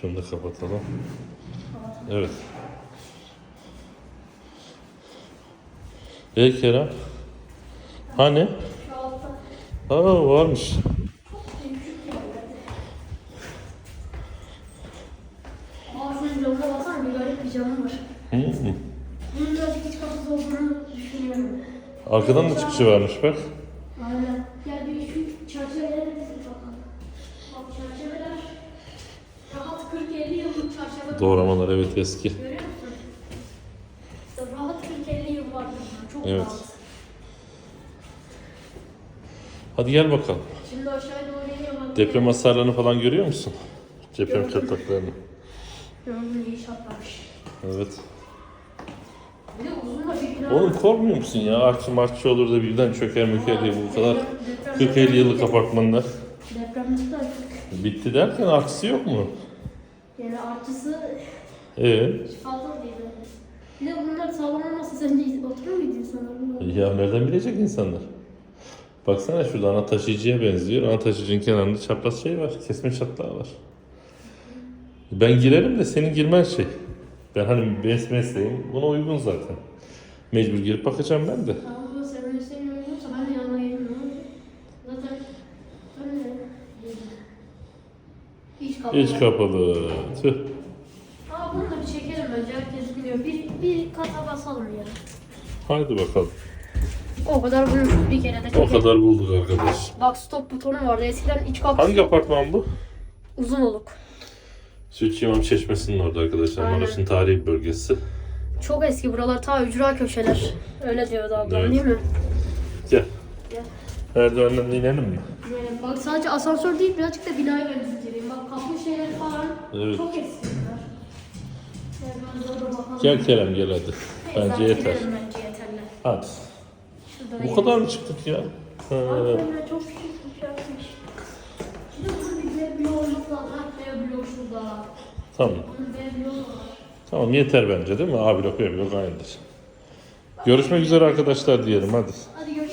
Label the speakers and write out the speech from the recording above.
Speaker 1: Şunu da kapatalım. Evet. E Kerem. Hani? Aa varmış. Arkadan da çıkışı varmış bak.
Speaker 2: Aynen. Gel bir şu çerçevelere dizin bakalım. Bak çerçeveler rahat 40-50 yıllık çerçeve.
Speaker 1: Doğramalar evet eski.
Speaker 2: Rahat 40-50 yıl var. Çok
Speaker 1: Evet.
Speaker 2: rahat.
Speaker 1: Hadi gel bakalım.
Speaker 2: Şimdi aşağıya doğru iniyor bak.
Speaker 1: Deprem hasarlarını falan görüyor musun? Deprem
Speaker 2: Gördüm.
Speaker 1: çatlaklarını.
Speaker 2: Gördüm iyi şatlamış.
Speaker 1: Evet.
Speaker 2: Bir de uzun da bir bina.
Speaker 1: Oğlum korkmuyor musun ya? Artçı martçı olur da birden çöker möker diye bu kadar
Speaker 2: Deprem-
Speaker 1: 40-50 yıllık apartmanlar.
Speaker 2: Depremde de artık
Speaker 1: Bitti derken artısı yok mu?
Speaker 2: Yani artısı
Speaker 1: Ee,
Speaker 2: fazla değil. Bir de bunlar sağlam olmasa sence oturur muydu insanlar?
Speaker 1: ya nereden bilecek insanlar? Baksana şurada ana taşıyıcıya benziyor. Ana taşıyıcının kenarında çapraz şey var. Kesme çatlağı var. Ben girerim de senin girmen şey. Ben hani mes mesleğim buna uygun zaten. Mecbur girip bakacağım ben de.
Speaker 2: Tamam hiç kapalı.
Speaker 1: Hiç kapalı. Tüh.
Speaker 2: Aa bunu da bir çekerim önce herkes biliyor. Bir, bir kasa basalım ya.
Speaker 1: Haydi bakalım.
Speaker 2: O kadar bulmuşuz bir kere de çekelim.
Speaker 1: O kadar bulduk arkadaş.
Speaker 2: Bak stop butonu vardı. Eskiden iç kapısı.
Speaker 1: Hangi apartman bu?
Speaker 2: Uzun oluk.
Speaker 1: Sütçü İmam Çeşmesi'nin orada arkadaşlar.
Speaker 2: Aynen.
Speaker 1: Maraş'ın tarihi bir bölgesi.
Speaker 2: Çok eski buralar ta ücra köşeler. Öyle diyordu ablam
Speaker 1: Evet.
Speaker 2: değil mi?
Speaker 1: Gel.
Speaker 2: Gel.
Speaker 1: Merdivenden inelim mi?
Speaker 2: Yani bak sadece asansör değil birazcık da binaya benziyor. 60 şeyler falan
Speaker 1: Evet.
Speaker 2: çok eksikler.
Speaker 1: Gel Kerem gel hadi. Bence yeter.
Speaker 2: Bence yeterli.
Speaker 1: Hadi.
Speaker 2: Şurada
Speaker 1: Bu kadar mı çıktık ya? Ha.
Speaker 2: Aslında çok küçük bir şey yapmış. Şimdi bu bize biyolojik olarak veya biyolojik olarak.
Speaker 1: Tamam. Tamam yeter bence değil mi? A blok B blok aynıdır. Görüşmek üzere arkadaşlar diyelim hadi.
Speaker 2: Hadi görüşürüz.